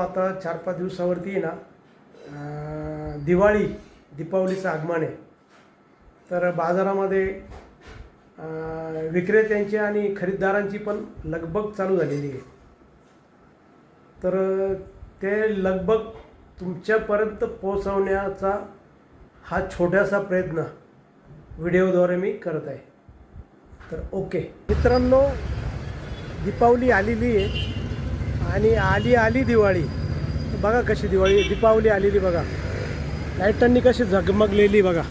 आता चार पाच दिवसावरती ना दिवाळी दीपावलीचं आगमन आहे. तर बाजारामध्ये विक्रेत्यांची आणि खरीददारांची पण लगबग चालू झालेली आहे. तर ते लगबग तुमच्यापर्यंत पोहोचवण्याचा हा छोटासा प्रयत्न व्हिडिओद्वारे मी करत आहे. तर ओके. मित्रांनो दीपावली आलेली आहे. आणि आली आली दिवाळी. बघा कशी दिवाळी दीपावली आलेली बघा. लाईटांनी कशी झगमगलेली बघा.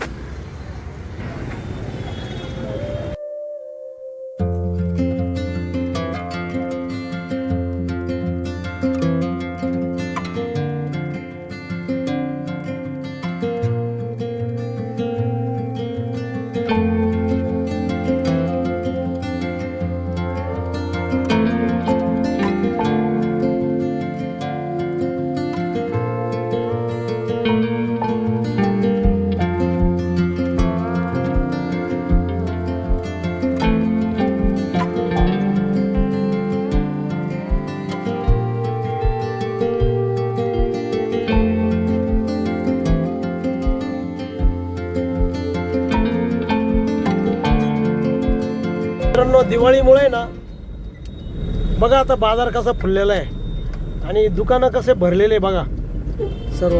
मित्रांनो दिवाळीमुळे ना बघा आता बाजार कसा फुललेला आहे. आणि दुकानं कसे भरलेले आहे बघा. सर्व.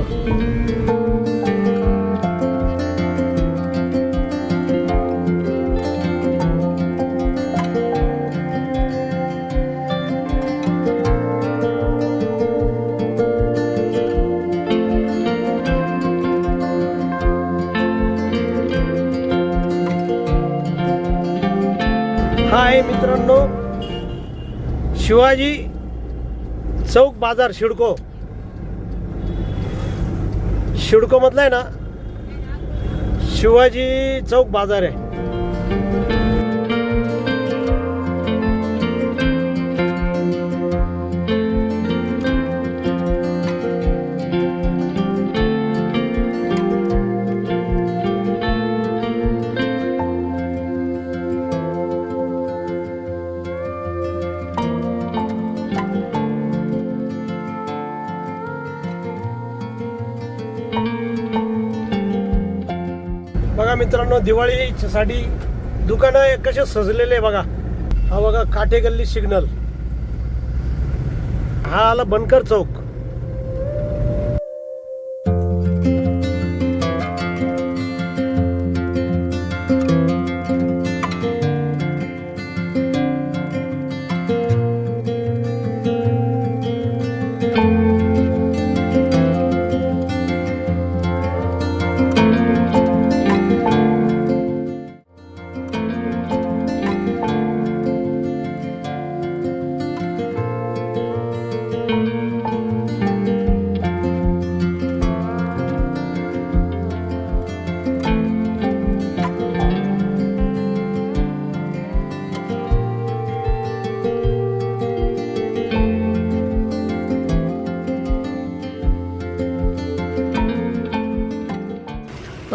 आहे मित्रांनो. शिवाजी चौक बाजार शिडको. शिडको मधला आहे ना? शिवाजी चौक बाजार आहे. बघा मित्रांनो दिवाळीसाठी दुकानं कसे सजलेले आहे बघा. हा बघा काठे गल्ली सिग्नल. हा आला बनकर चौक.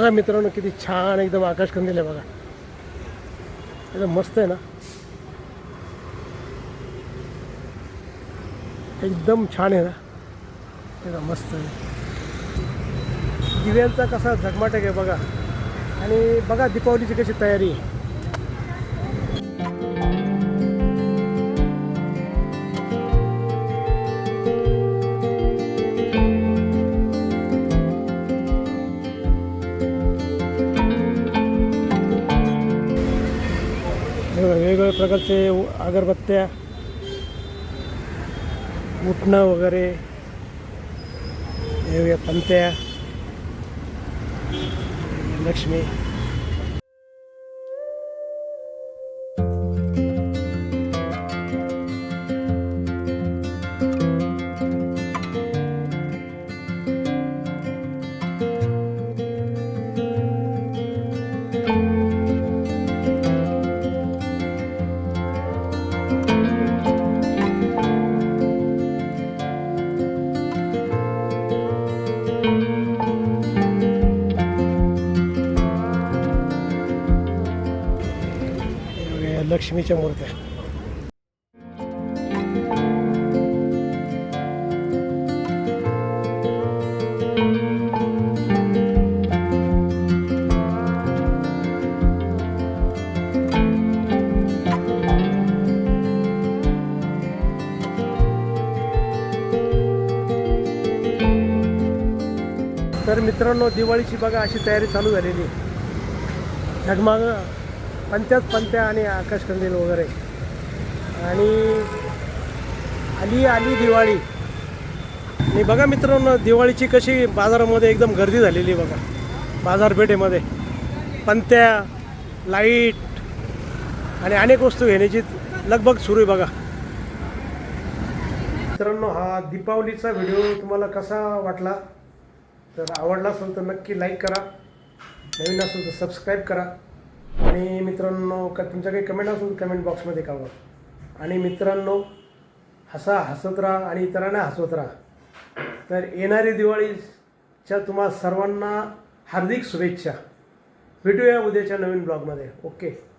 बघा मित्रांनो किती छान एकदम आकाश कंदील आहे बघा. एकदम मस्त आहे ना? एकदम छान आहे ना? एकदम मस्त आहे. दिव्यांचा कसा झगमाटक आहे बघा. आणि बघा दीपावलीची कशी तयारी आहे. वेगवेगळ्या प्रकारचे उ- अगरबत्त्या उठणं वगैरे वेगवेगळ्या पंत्या लक्ष्मी लक्ष्मीच्या मूर्त्या. तर मित्रांनो दिवाळीची बघा अशी तयारी चालू झालेली ढगमाग झगमाग पंत्याच पंत्या आणि आकाशकंदील वगैरे. आणि आली आली दिवाळी. आणि बघा मित्रांनो दिवाळीची कशी बाजारामध्ये एकदम गर्दी झालेली आहे बघा. बाजारपेठेमध्ये. पंत्या लाइट आणि अनेक वस्तू घेण्याची लगबग सुरू आहे बघा. मित्रांनो हा दीपावलीचा व्हिडिओ तुम्हाला कसा वाटला? तर आवडला असेल तर नक्की लाईक करा. नवीन असेल तर सबस्क्राईब करा. आणि मित्रांनो का तुमच्या काही कमेंट असेल कमेंट बॉक्समध्ये कळवा. आणि मित्रांनो हसा हसत राहा आणि इतरांना हसवत राहा. तर येणारी दिवाळीच्या तुम्हा सर्वांना हार्दिक शुभेच्छा. भेटूया उद्याच्या नवीन ब्लॉगमध्ये ओके